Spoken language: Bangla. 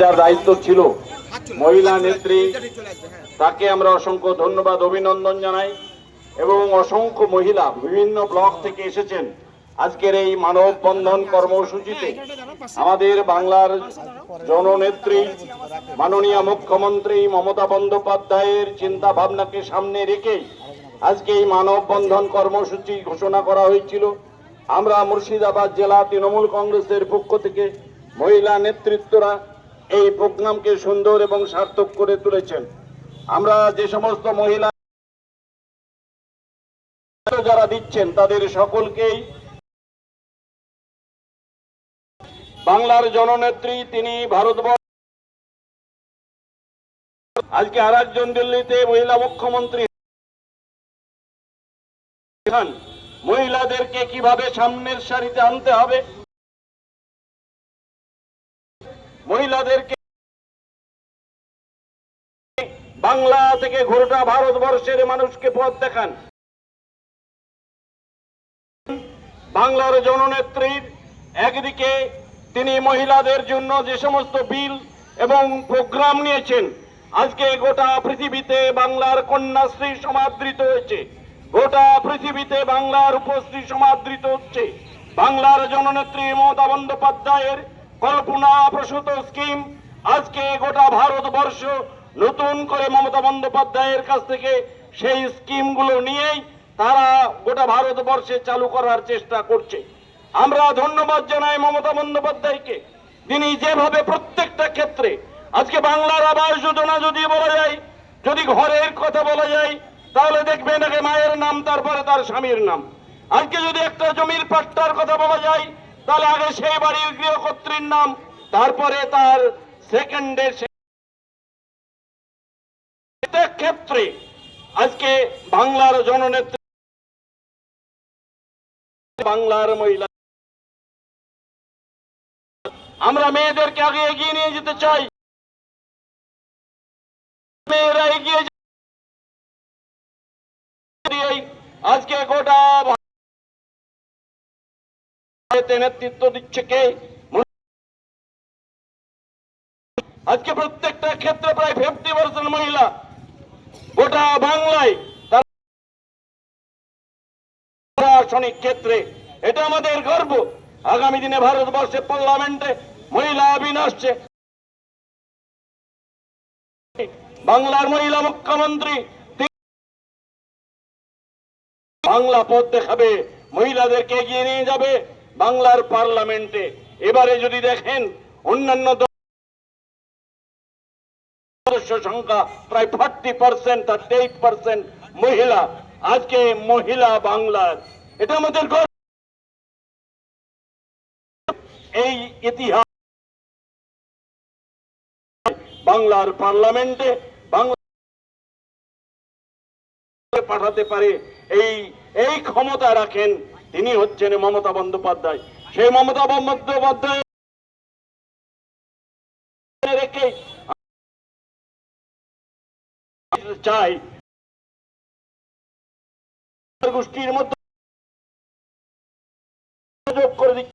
যার দায়িত্ব ছিল। মহিলা নেত্রী তাকে আমরা অসংখ্য ধন্যবাদ অভিনন্দন জানাই এবং অসংখ্য মহিলা বিভিন্ন ব্লক থেকে এসেছেন আজকের এই মানববন্ধন কর্মসূচিতে। আমাদের বাংলার জননেত্রী মাননীয় মুখ্যমন্ত্রী মমতা বন্দ্যোপাধ্যায়ের চিন্তা ভাবনাকে সামনে রেখে আজকে এই মানববন্ধন কর্মসূচি ঘোষণা করা হয়েছিল। আমরা মুর্শিদাবাদ জেলা তৃণমূল কংগ্রেসের পক্ষ থেকে মহিলা নেতৃত্বরা এই প্রোগ্রামকে সুন্দর এবং সার্থক করে তুলেছেন। আমরা যে সমস্ত মহিলা যারা দিচ্ছেন, তাদের সকলকেই বাংলার জননেত্রী, তিনি ভারতবর্ষ আজকে আর একজন দিল্লিতে মহিলা মুখ্যমন্ত্রী মহিলাদেরকে কীভাবে সামনের সারিতে আনতে হবে মহিলাদেরকে বাংলা থেকে গোটা ভারতবর্ষের মানুষকে পথ দেখান। বাংলার জননেত্রীর একদিকে তিনি মহিলাদের জন্য যে সমস্ত বিল এবং প্রোগ্রাম নিয়েছেন, আজকে গোটা পৃথিবীতে বাংলার কন্যাশ্রী সমাদৃত হয়েছে। গোটা পৃথিবীতে বাংলার উপশ্রী সমাদৃত হচ্ছে। বাংলার জননেত্রী মমতা বন্দ্যোপাধ্যায়ের কল্পনা প্রসূত স্কিম আজকে গোটা ভারতবর্ষ নতুন করে মমতা বন্দ্যোপাধ্যায়ের কাছ থেকে সেই স্কিমগুলো নিয়েই তারা গোটা ভারতবর্ষে চালু করার চেষ্টা করছে। আমরা ধন্যবাদ জানাই মমতা বন্দ্যোপাধ্যায়কে। তিনি যেভাবে প্রত্যেকটা ক্ষেত্রে আজকে বাংলার আবাস যোজনা যদি বলা যায়, যদি ঘরের কথা বলা যায়, তাহলে দেখবেন আগে মায়ের নাম, তারপরে তার স্বামীর নাম। আজকে যদি একটা জমির পাট্টার কথা বলা যায় তাহলে আগে সেই বাড়ির গৃহকর্ত্রীর নাম, তারপরে তার সেকেন্ডের ক্ষেত্রে আজকে বাংলার জননেত্রী, বাংলার মহিলা। আমরা মেয়েদেরকে আগে এগিয়ে নিয়ে যেতে চাই। মেয়েরা এগিয়ে আজকে গোটা নেতৃত্ব দিচ্ছে কে? আজকে প্রত্যেকটা ক্ষেত্রে প্রায় ফিফটি পার্সেন্ট মহিলা গোটা বাংলায় প্রশাসনিক ক্ষেত্রে। এটা আমাদের গর্ব। আগামী দিনে ভারতবর্ষের পার্লামেন্টে মহিলা বিন আসছে। বাংলার মহিলা মুখ্যমন্ত্রী বাংলা পথ দেখাবে। মহিলাদেরকে এগিয়ে নিয়ে যাবে। বাংলার পার্লামেন্টে। এবারে যদি দেখেন, অন্যান্য সদস্য সংখ্যা প্রায় forty percent thirty eight percent মহিলা। আজকে মহিলা বাংলার। এটা আমাদের এই ইতিহাস বাংলার পার্লামেন্টে বাংলা পাঠাতে পারে। এই এই ক্ষমতা রাখেন তিনি হচ্ছেন মমতা বন্দ্যোপাধ্যায়। সেই মমতা বন্দ্যোপাধ্যায় রেখে চাই গোষ্ঠীর মধ্যে যোগ করে দিচ্ছে